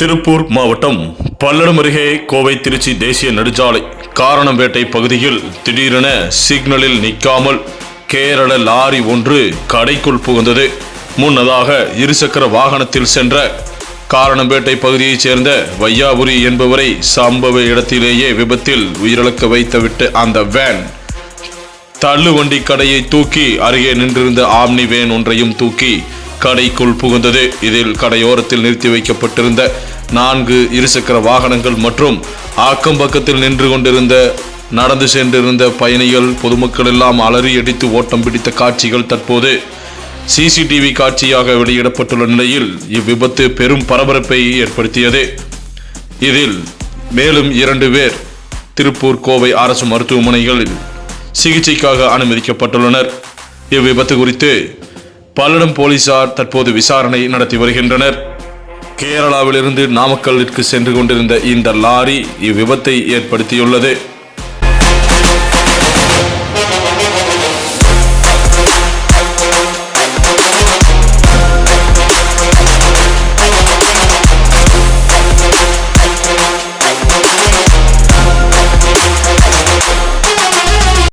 திருப்பூர் மாவட்டம் பல்லடம் அருகே கோவை திருச்சி தேசிய நெடுஞ்சாலை காரணம்பேட்டை பகுதியில் திடீரென சிக்னலில் நிற்காமல் கேரள லாரி ஒன்று கடைக்குள் புகுந்தது. முன்னதாக இருசக்கர வாகனத்தில் சென்ற காரணம்பேட்டை பகுதியைச் சேர்ந்த வையாபுரி என்பவரை சம்பவ இடத்திலேயே விபத்தில் உயிரிழக்க வைத்துவிட்டு அந்த வேன் தள்ளுவண்டி கடையை தூக்கி அருகே நின்றிருந்த ஆம்னி வேன் ஒன்றையும் தூக்கி கடைக்குள் புகுந்தது. இதில் கடையோரத்தில் நிறுத்தி வைக்கப்பட்டிருந்த நான்கு இருசக்கர வாகனங்கள் மற்றும் ஆக்கம் பக்கத்தில் நின்று கொண்டிருந்த நடந்து சென்றிருந்த பயணிகள் பொதுமக்கள் எல்லாம் அலறி அடித்து ஓட்டம் பிடித்த காட்சிகள் தற்போது சிசிடிவி காட்சியாக வெளியிடப்பட்டுள்ள நிலையில் இவ்விபத்து பெரும் பரபரப்பை ஏற்படுத்தியது. இதில் மேலும் இரண்டு பேர் திருப்பூர் கோவை அரசு மருத்துவமனைகளில் சிகிச்சைக்காக அனுமதிக்கப்பட்டுள்ளனர். இவ்விபத்து குறித்து பல்லடம் போலீசார் தற்போது விசாரணை நடத்தி வருகின்றனர். கேரளாவிலிருந்து நாமக்கல்லிற்கு சென்று கொண்டிருந்த இந்த லாரி இவ்விபத்தை ஏற்படுத்தியுள்ளது.